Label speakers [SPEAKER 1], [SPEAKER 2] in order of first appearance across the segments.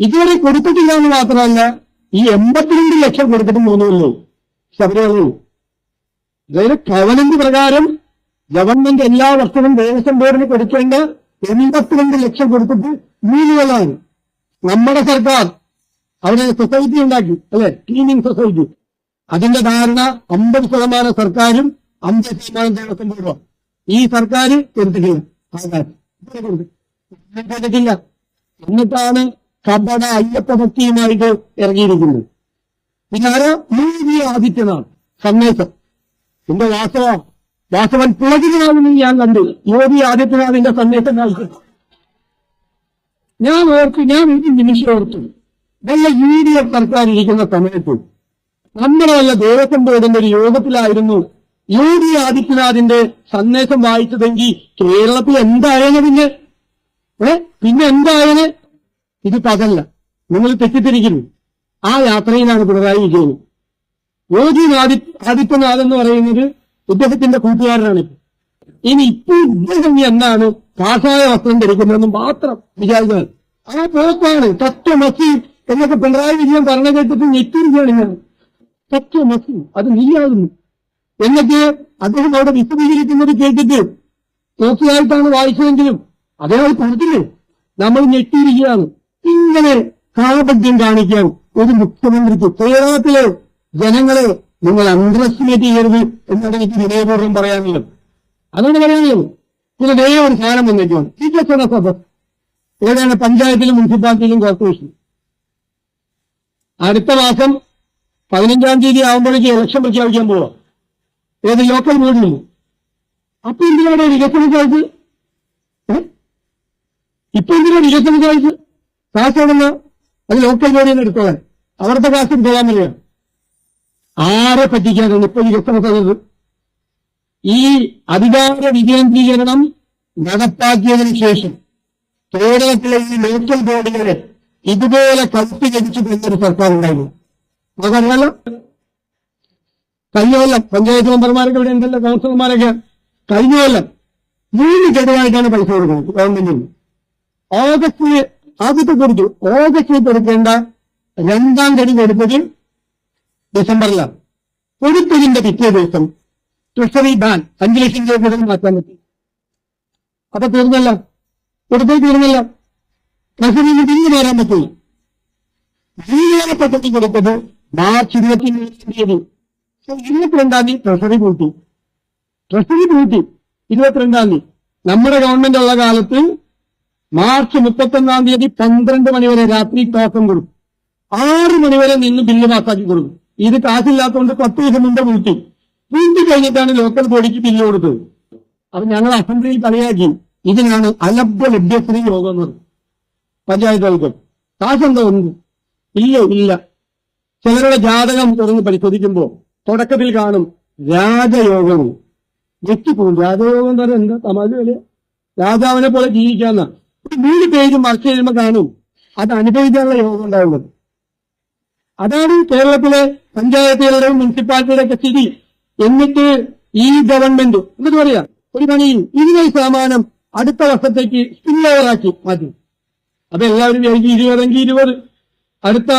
[SPEAKER 1] ഇതുവരെ കൊടുത്തിട്ടില്ല എന്ന് മാത്രമല്ല ഈ എൺപത്തിരണ്ട് ലക്ഷം കൊടുത്തിട്ട് തോന്നുള്ളൂ ശബരിമലയിൽ അതായത് കവനന്റ് പ്രകാരം ഗവൺമെന്റ് എല്ലാ വർഷവും ദേവസ്വം ബോർഡിന് കൊടുക്കേണ്ട എൺപത്തിരണ്ട് ലക്ഷം കൊടുത്തിട്ട് മീനുകളാണ്. നമ്മുടെ സർക്കാർ അവിടെ സൊസൈറ്റി ഉണ്ടാക്കി അല്ലെ? ക്ലീനിങ് സൊസൈറ്റി അതിന്റെ ധാരണ അമ്പത് ശതമാനം സർക്കാരും അമ്പത് ശതമാനം ദേവസ്വം ബോർഡും ഈ സർക്കാർ കൊടുത്തിട്ടില്ല. എന്നിട്ടാണ് കപട അയ്യപ്പ ഭക്തിയുമായിട്ട് ഇറങ്ങിയിരിക്കുന്നത് പിന്നെ ആരോ യോഗി ആദിത്യനാഥ്. സന്ദേശം. എന്റെ വാസവ വാസവൻ പുളകിനാണെന്ന് ഞാൻ കണ്ടു. യോഗി ആദിത്യനാഥിന്റെ സന്ദേശം കാണിച്ചു ഞാൻ ഓർത്തു ഞാൻ ഒരു നിമിഷം ഓർത്തു. നല്ല യു ഡി എഫ് സർക്കാർ ഇരിക്കുന്ന സമയത്ത് നമ്മുടെ വല്ല ദേവസ്വം ബോർഡിന്റെ ഒരു യോഗത്തിലായിരുന്നു യോഗി ആദിത്യനാഥിന്റെ സന്ദേശം വായിച്ചതെങ്കിൽ കേരളത്തിൽ എന്തായാലും പിന്നെ ഏ? പിന്നെ എന്തായാലും ഇത് പകല്ല. നിങ്ങൾ തെറ്റിദ്ധരിക്കുന്നു. ആ യാത്രയിലാണ് പിണറായി വിജയൻ. യോഗി ആദി ആദിത്യനാഥ് എന്ന് പറയുന്നത് ഇദ്ദേഹത്തിന്റെ കൂട്ടുകാരനാണ് ഇപ്പൊ. ഇനി ഇപ്പോൾ ഇദ്ദേഹം എന്താണ്? കാഷായ വസ്ത്രം ധരിക്കുന്നതെന്ന് മാത്രം വിചാരിച്ചാൽ ആ പോക്കാണ് തത്വമസി എന്നൊക്കെ പിണറായി വിജയൻ പറഞ്ഞു കേട്ടിട്ട് ഞെട്ടിരിക്കുകയാണ് ഞാൻ. തത്വമസി അത് നീയാകുന്നു. എന്നൊക്കെ അദ്ദേഹം അവിടെ വിശദീകരിക്കുന്നത് കേട്ടിട്ട് തീർച്ചയായിട്ടാണ് വായിച്ചതെങ്കിലും അദ്ദേഹം പറഞ്ഞില്ലേ നമ്മൾ ഞെട്ടിയിരിക്കുകയാണ്. ഇങ്ങനെ കാപട്യം കാണിക്കാൻ ഒരു മുഖ്യമന്ത്രിക്ക് കേരളത്തിലെ ജനങ്ങളെ നിങ്ങൾ അണ്ടർ ചെയ്യരുത് എന്നാണ് എനിക്ക് വിനയപൂർവം പറയാനുള്ളത്. അതാണ് പറയാനുള്ളത് പിന്നെ ദേ ഒരു സാധനം വന്നേക്കാണ് വികസന സഭ. ഏതാണ് പഞ്ചായത്തിലും മുനിസിപ്പാലിറ്റിയിലും കോർപ്പറേഷനും അടുത്ത മാസം പതിനഞ്ചാം തീയതി ആകുമ്പോഴേക്ക് ഇലക്ഷൻ പ്രഖ്യാപിക്കാൻ പോവാം. ഏത് ലോക്കൽ ബോർഡിലും. അപ്പൊ എന്തിനാണ് വികസന ചാർജ് ഇപ്പൊ എന്തിനാണ് വികസന സാധിച്ച് കാശ് എവിടുന്ന അത് ലോക്കൽ ബോഡിയിൽ നിന്ന് എടുത്തോളാൻ അവരുടെ കാശ് പോകാൻ വരികയാണ് ആരെ പറ്റിക്കാനാണ് ഇപ്പൊ ഈ സാധ്യത ഈ അധികാര വികേന്ദ്രീകരണം നടപ്പാക്കിയതിനു ശേഷം കേരളത്തിലെ ഈ ലോക്കൽ ബോഡികളെ ഇതുപോലെ കൽപ്പികരിച്ചു എന്നൊരു സർക്കാർ ഉണ്ടായിരുന്നു. നമുക്കറിയാലോ കഴിഞ്ഞ കൊല്ലം പഞ്ചായത്ത് മെമ്പർമാരൊക്കെ ഇവിടെ ഉണ്ടല്ലോ കൗൺസിലർമാരൊക്കെ. കഴിഞ്ഞ കൊല്ലം മൂന്ന് ഗഡുവായിട്ടാണ് പൈസ കൊടുക്കുന്നത് ഗവൺമെന്റിന്. ഓഗസ്റ്റിൽ ആദ്യത്തെ കുറിച്ചു ഓഗസ്റ്റിൽ കൊടുക്കേണ്ട രണ്ടാം ഗഡു കൊടുത്തത് ഡിസംബറിലാണ്. കൊടുത്തതിന്റെ പിറ്റേ ദിവസം ട്രഷറി ബാൻ അഞ്ചു ലക്ഷം രൂപ കൂടുതൽ മാറ്റാൻ പറ്റി. അപ്പൊ തീർന്നല്ല. കൊടുത്തേ തീർന്നല്ല. ട്രഷറിയിൽ തിരിഞ്ഞു വരാൻ പറ്റില്ല. ജീവന പദ്ധതി കൊടുത്തത് മാർച്ച് ഇരുപത്തി തീയതി ഇരുപത്തിരണ്ടാം തീയതി ട്രഷറി കൂട്ടി ട്രഷറി കൂട്ടി ഇരുപത്തിരണ്ടാം തീയതി. നമ്മുടെ ഗവൺമെന്റ് ഉള്ള കാലത്ത് മാർച്ച് മുപ്പത്തൊന്നാം തീയതി പന്ത്രണ്ട് മണിവരെ രാത്രി ടോക്കൺ കൊടുക്കും. ആറ് മണിവരെ നിന്ന് ബില്ല് പാസ്സാക്കി കൊടുക്കും. ഇത് കാശില്ലാത്തതുകൊണ്ട് പത്ത് ദിവസം മുമ്പ് പൂട്ടി പൂട്ടി കഴിഞ്ഞിട്ടാണ് ലോക്കൽ ബോഡിക്ക് ബില്ല് കൊടുത്തത്. അപ്പൊ ഞങ്ങൾ അസംബ്ലിയിൽ കളിയാക്കി ഇതിനാണ് അലഭ്യ ലഭ്യശ്രീ യോഗം എന്ന് പറയുന്നത്. പഞ്ചായത്തുകൾക്ക് കാശെന്തോ ഉണ്ട് ഇല്ല ഇല്ല. ചിലരുടെ ജാതകം തുറന്ന് പരിശോധിക്കുമ്പോൾ തുടക്കത്തിൽ കാണും രാജയോഗം. ഞെട്ടിപ്പോകും. രാജയോഗം എന്ന് പറഞ്ഞാൽ എന്താ തമാശ രാജാവിനെ പോലെ ജീവിക്കാന്ന. മൂന്ന് പേജ് മറിച്ച് കാണും. അത് അനുഭവിക്കാനുള്ള യോഗം ഉണ്ടാവുന്നത്. അതാണ് കേരളത്തിലെ പഞ്ചായത്തുകളുടെയും മുനിസിപ്പാലിറ്റിയുടെയൊക്കെ സ്ഥിതി. എന്നിട്ട് ഈ ഗവൺമെന്റ് എന്നിട്ട് പറയാ ഒരു പണിയിൽ ഇരുപത് ശതമാനം അടുത്ത വർഷത്തേക്ക് സ്പിൽ ഓവറാക്കി മാറ്റി. അപ്പൊ എല്ലാവരും വിചാരിക്കും ഇരുപതെങ്കിൽ ഇരുപത്. അടുത്ത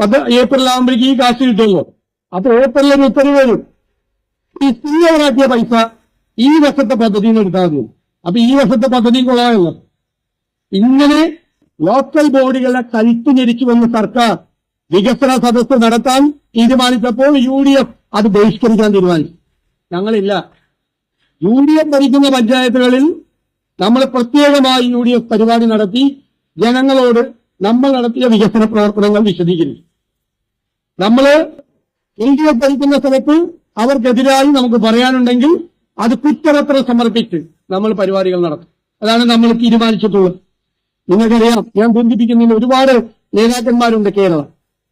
[SPEAKER 1] പത്ത് ഏപ്രിൽ ആകുമ്പോഴേക്ക് ഈ കാശ് കിട്ടുമല്ലോ. അത് ഏപ്രിലിൽ ഒരു ഉത്തരവ് വരും. ഈ സ്പിൽ ഓവറാക്കിയ പൈസ ഈ വർഷത്തെ പദ്ധതിയിൽ നിന്ന് എടുത്താൽ മതി. അപ്പൊ ഈ വർഷത്തെ പദ്ധതി കൊള്ളാമല്ലോ ഇങ്ങനെ ലോക്കൽ ബോഡികളെ കഴുത്തു ഞെരിച്ചു വന്ന സർക്കാർ വികസന സദസ്സ് നടത്താൻ തീരുമാനിച്ചപ്പോൾ യു ഡി എഫ് അത് ബഹിഷ്കരിക്കാൻ തീരുമാനിച്ചു. ഞങ്ങളില്ല. യു ഡി എഫ് ഭരിക്കുന്ന പഞ്ചായത്തുകളിൽ നമ്മൾ പ്രത്യേകമായി യു ഡി എഫ് പരിപാടി നടത്തി ജനങ്ങളോട് നമ്മൾ നടത്തിയ വികസന പ്രവർത്തനങ്ങൾ വിശദീകരിച്ചു. നമ്മൾ എൽ ഡി എഫ് ഭരിക്കുന്ന സ്ഥലത്ത് അവർക്കെതിരായി നമുക്ക് പറയാനുണ്ടെങ്കിൽ അത് കുറ്റപത്രം സമർപ്പിച്ച് നമ്മൾ പരിപാടികൾ നടത്തും. അതാണ് നമ്മൾ തീരുമാനിച്ചിട്ടുള്ളത്. നിങ്ങൾക്കറിയാം ഞാൻ ബന്ധിപ്പിക്കുന്നതിന് ഒരുപാട് നേതാക്കന്മാരുണ്ട് കേരളം.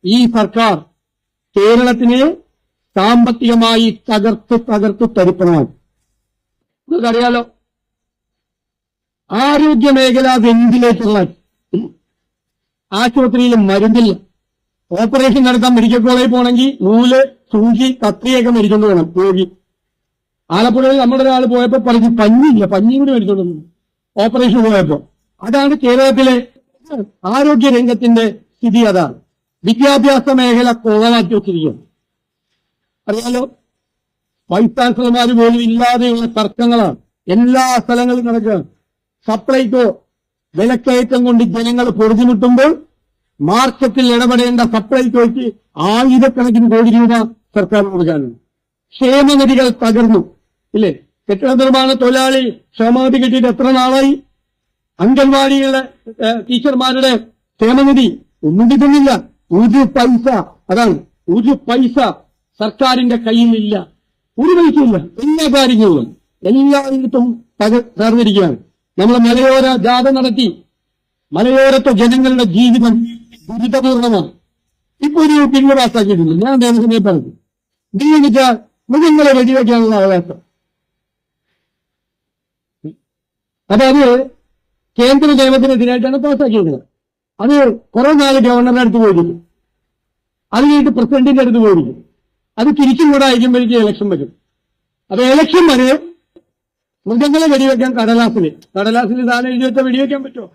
[SPEAKER 1] ഈ സർക്കാർ കേരളത്തിനെ സാമ്പത്തികമായി തകർത്ത് തകർത്ത് തരിപ്പണമാണ് നിങ്ങൾക്കറിയാലോ ആരോഗ്യ മേഖല വെന്റിലേറ്ററിലായി ആശുപത്രിയിൽ മരുന്നില്ല. ഓപ്പറേഷൻ നടത്താൻ മെഡിക്കൽ കോളേജിൽ പോകണമെങ്കിൽ നൂൽ സൂചി കത്തിയൊക്കെ മേടിച്ചോണ്ട് വേണം രോഗി. ആലപ്പുഴയിൽ നമ്മുടെ ഒരാൾ പോയപ്പോ പറഞ്ഞു പഞ്ഞില്ല പഞ്ഞിയും കൂടി ഓപ്പറേഷൻ പോയപ്പോ. അതാണ് കേരളത്തിലെ ആരോഗ്യ രംഗത്തിന്റെ സ്ഥിതി അതാണ്. വിദ്യാഭ്യാസ മേഖല കോളനാക്കി വെച്ചിരിക്കുന്നു. അറിയാലോ? വൈസ് ചാൻസലർമാർ പോലും ഇല്ലാതെയുള്ള തർക്കങ്ങളാണ്. എല്ലാ സ്ഥലങ്ങളിലും നടക്കുകയാണ് സപ്ലൈകോ വിലക്കയറ്റം കൊണ്ട് ജനങ്ങൾ പൊറുതിമുട്ടുമ്പോൾ മാർക്കറ്റിൽ ഇടപെടേണ്ട സപ്ലൈകോയ്ക്ക് ആയിരക്കണക്കിന് കോടി രൂപ സർക്കാർ കൊടുക്കാനുണ്ട്. ക്ഷേമനിധികൾ തകർന്നു. ഇല്ലേ? കെട്ടിട നിർമ്മാണ തൊഴിലാളി ക്ഷേമനിധി കിട്ടിയിട്ട് എത്ര നാളായി? അംഗൻവാടികളുടെ ടീച്ചർമാരുടെ ക്ഷേമനിധി ഒന്നും കിട്ടുന്നില്ല ഒരു പൈസ അതാണ്. ഒരു പൈസ സർക്കാരിന്റെ കയ്യിലില്ല. ഒരു പൈസയില്ല എല്ലാ കാര്യങ്ങളിലും എല്ലായിടത്തും തകർന്നിരിക്കുകയാണ്. നമ്മൾ മലയോര ജാഥ നടത്തി. മലയോരത്തെ ജനങ്ങളുടെ ജീവിതം ദുരിതപൂർണമാണ്. ഇപ്പൊ ഒരു ബില്ല് പാസ്സാക്കിയിട്ടുണ്ട്. ഞാൻ നിയമസഭയിൽ പറഞ്ഞു. ബില്ല് വെച്ചാൽ മൃഗങ്ങളെ വെടിവെക്കാനുള്ള അവകാശം അപ്പൊ അത് കേന്ദ്ര നിയമത്തിനെതിരായിട്ടാണ് പാസ്സാക്കിയിരിക്കുന്നത്. അത് കുറെ നാല് ഗവർണറുടെ അടുത്ത് പോയിരിക്കും അത് കഴിഞ്ഞിട്ട് പ്രസിഡന്റിന്റെ അടുത്ത് പോയിരിക്കും അത് തിരിച്ചും കൂടെ അയക്കുമ്പോഴേക്കും ഇലക്ഷൻ വരും. അപ്പൊ ഇലക്ഷൻ വരെ മൃഗങ്ങളെ വെടിവെക്കാൻ കടലാസിൽ കടലാസിൽ താഴെ എഴുതി വെച്ചാൽ വെടിവെക്കാൻ പറ്റുമോ?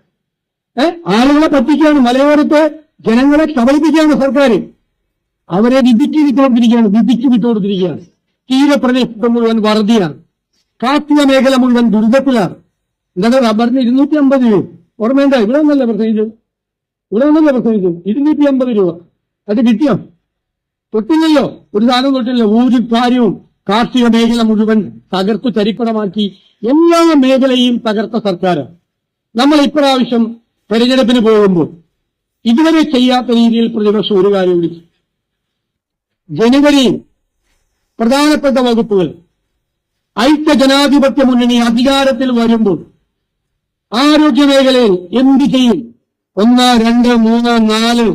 [SPEAKER 1] ഏ? ആളുകളെ പറ്റിക്കാണ് മലയോരത്തെ ജനങ്ങളെ കബളിപ്പിക്കുകയാണ് സർക്കാർ അവരെ വിധിച്ച് വിട്ടുകൊടുത്തിരിക്കുകയാണ് വിധിച്ച് വിട്ടുകൊടുത്തിരിക്കുകയാണ് തീരപ്രദേശത്ത് മുഴുവൻ വറുതിയാണ്. കാർഷിക മേഖല മുഴുവൻ ദുരിതത്തിലാണ്. എന്താണ് റബ്ബറിന് ഇരുന്നൂറ്റി അമ്പത് രൂപ ഓർമ്മയുണ്ടോ ഇവിടെ ഒന്നല്ലേ പ്രത്യേകിച്ച്? ഇവിടെ ഒന്നല്ലേ പ്രത്യേകിച്ച്? ഇരുന്നൂറ്റി അമ്പത് രൂപ. അത് കിട്ടിയോ? തൊട്ടില്ലല്ലോ. ഒരു സാധനം തൊട്ടില്ല ഒരു കാര്യവും കാർഷിക മേഖല മുഴുവൻ തകർത്തു ചരിപ്പണമാക്കി എല്ലാ മേഖലയും തകർത്ത സർക്കാർ നമ്മൾ ഇപ്രാവശ്യം തെരഞ്ഞെടുപ്പിന് പോകുമ്പോൾ ഇതുവരെ ചെയ്യാത്ത രീതിയിൽ പ്രതിപക്ഷം ഒരു കാര്യം വിളിച്ചു ജനുവരിയിൽ പ്രധാനപ്പെട്ട വകുപ്പുകൾ ഐക്യ ജനാധിപത്യ മുന്നണി അധികാരത്തിൽ വരുമ്പോൾ ആരോഗ്യ മേഖലയിൽ എന്ത് ചെയ്യും? ഒന്ന് രണ്ട് മൂന്ന് നാല്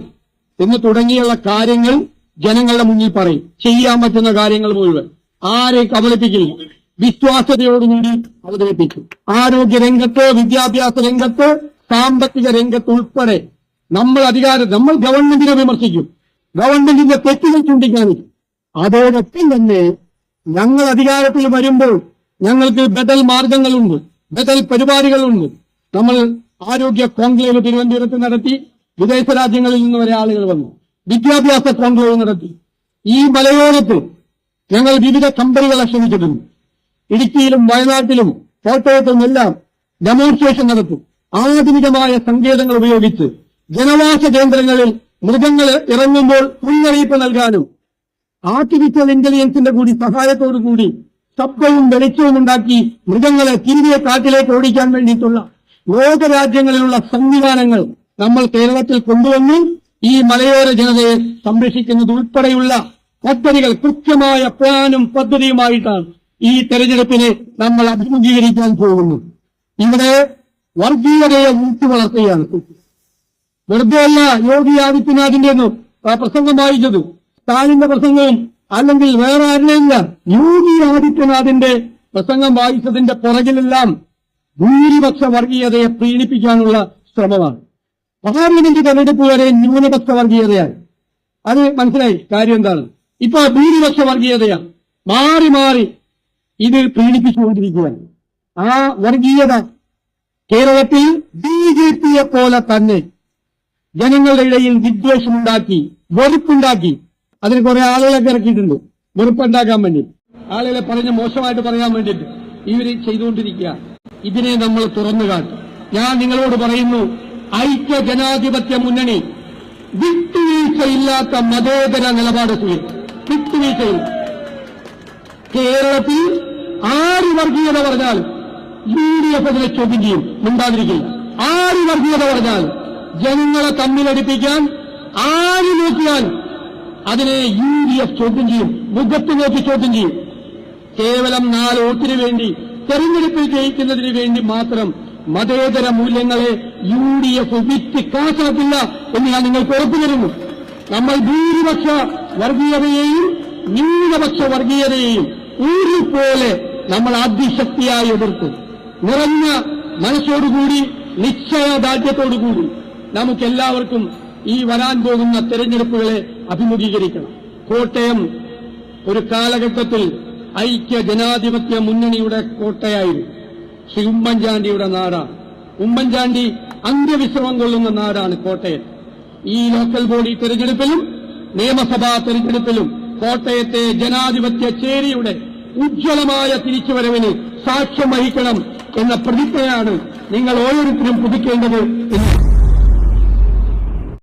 [SPEAKER 1] എന്ന് തുടങ്ങിയുള്ള കാര്യങ്ങൾ ജനങ്ങളുടെ മുന്നിൽ പറയും. ചെയ്യാൻ പറ്റുന്ന കാര്യങ്ങൾ മുഴുവൻ. ആരെ കബളിപ്പിക്കില്ല വിശ്വാസതയോടുകൂടി അവതരിപ്പിക്കും. ആരോഗ്യ രംഗത്ത് വിദ്യാഭ്യാസ രംഗത്ത് സാമ്പത്തിക രംഗത്ത് ഉൾപ്പെടെ നമ്മൾ അധികാരം നമ്മൾ ഗവൺമെന്റിനെ വിമർശിക്കും. ഗവൺമെന്റിന്റെ തെറ്റുകൾ ചൂണ്ടിക്കാണിക്കും. അതോടൊപ്പം തന്നെ ഞങ്ങൾ അധികാരത്തിൽ വരുമ്പോൾ ഞങ്ങൾക്ക് ബദൽ മാർഗങ്ങളുണ്ട്. ബദൽ പരിപാടികളുണ്ട്. നമ്മൾ ആരോഗ്യ കോൺക്ലേവ് തിരുവനന്തപുരത്ത് നടത്തി വിദേശ രാജ്യങ്ങളിൽ നിന്ന് വരെ ആളുകൾ വന്നു. വിദ്യാഭ്യാസ കോൺക്ലേവ് നടത്തി. ഈ മലയോരത്ത് ഞങ്ങൾ വിവിധ കമ്പനികളെ ക്ഷണിച്ചിട്ടുണ്ട്. ഇടുക്കിയിലും വയനാട്ടിലും കോട്ടയത്തും എല്ലാം ഡെമോൺസ്ട്രേഷൻ നടത്തും. ആധുനികമായ സങ്കേതങ്ങൾ ഉപയോഗിച്ച് ജനവാസ കേന്ദ്രങ്ങളിൽ മൃഗങ്ങൾ ഇറങ്ങുമ്പോൾ മുന്നറിയിപ്പ് നൽകാനും ആർട്ടിഫിഷ്യൽ ഇന്റലിജൻസിന്റെ കൂടി സഹായത്തോടു കൂടി ശബ്ദവും വെളിച്ചവും ഉണ്ടാക്കി മൃഗങ്ങളെ തിരികെ കാട്ടിലേക്ക് ഓടിക്കാൻ വേണ്ടിയിട്ടുള്ള ലോകരാജ്യങ്ങളിലുള്ള സംവിധാനങ്ങൾ നമ്മൾ കേരളത്തിൽ കൊണ്ടുവന്നു ഈ മലയോര ജനതയെ സംരക്ഷിക്കുന്നത് ഉൾപ്പെടെയുള്ള പദ്ധതികൾ കൃത്യമായ പ്ലാനും പദ്ധതിയുമായിട്ടാണ് ഈ തെരഞ്ഞെടുപ്പിനെ നമ്മൾ അഭിമുഖീകരിക്കാൻ പോകുന്നു ഇവിടെ വർഗീയതയെ ഊട്ടി വളർത്തുകയാണ്. വെറുതെ അല്ല യോഗി ആദിത്യനാഥിന്റെ പ്രസംഗം വായിച്ചത് സ്റ്റാലിന്റെ പ്രസംഗവും അല്ലെങ്കിൽ വേറെ ആരുടെയില്ല യോഗി ആദിത്യനാഥിന്റെ പ്രസംഗം വായിച്ചതിന്റെ പുറകിലെല്ലാം ഭൂരിപക്ഷ വർഗീയതയെ പ്രീണിപ്പിക്കാനുള്ള ശ്രമമാണ്. പാർലമെന്റ് തെരഞ്ഞെടുപ്പ് വരെ ന്യൂനപക്ഷ വർഗീയതയാണ് അത് മനസ്സിലായി? കാര്യം എന്താണ്? ഇപ്പൊ ഭൂരിപക്ഷ വർഗീയതയാണ് മാറി മാറി ഇത് പ്രീണിപ്പിച്ചുകൊണ്ടിരിക്കുകയാണ് ആ വർഗീയത കേരളത്തിൽ ബി ജെ പിയെ പോലെ തന്നെ ജനങ്ങളുടെ ഇടയിൽ വിദ്വേഷമുണ്ടാക്കി വെറുപ്പുണ്ടാക്കി അതിന് കുറെ ആളുകളെ ഇറക്കിയിട്ടുണ്ട്. വെറുപ്പുണ്ടാക്കാൻ വേണ്ടി. ആളുകളെ പറഞ്ഞ് മോശമായിട്ട് പറയാൻ വേണ്ടിയിട്ട് ഇവർ ചെയ്തുകൊണ്ടിരിക്കുക. ഇതിനെ നമ്മൾ തുറന്നു കാട്ടും. ഞാൻ നിങ്ങളോട് പറയുന്നു ഐക്യ ജനാധിപത്യ മുന്നണി വിട്ടുവീഴ്ചയില്ലാത്ത മതേതര നിലപാട് സ്വീകരിക്കും വിട്ടുവീഴ്ചയില്ല. കേരളത്തിൽ ആര് വർഗീയത പറഞ്ഞാൽ യു ഡി എഫ് അതിനെ ചോദ്യം ചെയ്യും. മിണ്ടാതിരിക്കില്ല. ആര് വർഗീയത പറഞ്ഞാൽ ജനങ്ങളെ തമ്മിലടിപ്പിക്കാൻ ആര് നോക്കിയാൽ അതിനെ യു ഡി എഫ് ചോദ്യം ചെയ്യും മുഖത്ത് നോക്കി ചോദ്യം ചെയ്യും. കേവലം നാല് വോട്ടിന് വേണ്ടി തെരഞ്ഞെടുപ്പിൽ ജയിക്കുന്നതിന് വേണ്ടി മാത്രം മതേതര മൂല്യങ്ങളെ യു ഡി എഫ് വിറ്റ് കാശാക്കില്ല എന്ന് ഞാൻ നിങ്ങൾക്ക് ഉറപ്പു തരുന്നു. നമ്മൾ ഭൂരിപക്ഷ വർഗീയതയെയും ന്യൂനപക്ഷ വർഗീയതയെയും ഊരിപ്പോലെ നമ്മൾ അതിശക്തിയായി എതിർക്കും നിറഞ്ഞ മനസ്സോടുകൂടി നിശ്ചയദാർഢ്യത്തോടുകൂടി നമുക്കെല്ലാവർക്കും ഈ വരാൻ പോകുന്ന തെരഞ്ഞെടുപ്പുകളെ അഭിമുഖീകരിക്കണം. കോട്ടയം ഒരു കാലഘട്ടത്തിൽ ഐക്യ ജനാധിപത്യ മുന്നണിയുടെ കോട്ടയായിരുന്നു. ശ്രീ ഉമ്മൻചാണ്ടിയുടെ നാടാണ്. ഉമ്മൻചാണ്ടി അന്ത്യവിശ്രമം കൊള്ളുന്ന നാടാണ് കോട്ടയം. ഈ ലോക്കൽ ബോഡി തെരഞ്ഞെടുപ്പിലും നിയമസഭാ തെരഞ്ഞെടുപ്പിലും കോട്ടയത്തെ ജനാധിപത്യ ചേരിയുടെ ഉജ്ജ്വലമായ തിരിച്ചുവരവിന് സാക്ഷ്യം വഹിക്കണം എന്ന പ്രതിജ്ഞയാണ് നിങ്ങൾ ഓരോരുത്തരും പുതുക്കേണ്ടത് എന്ന്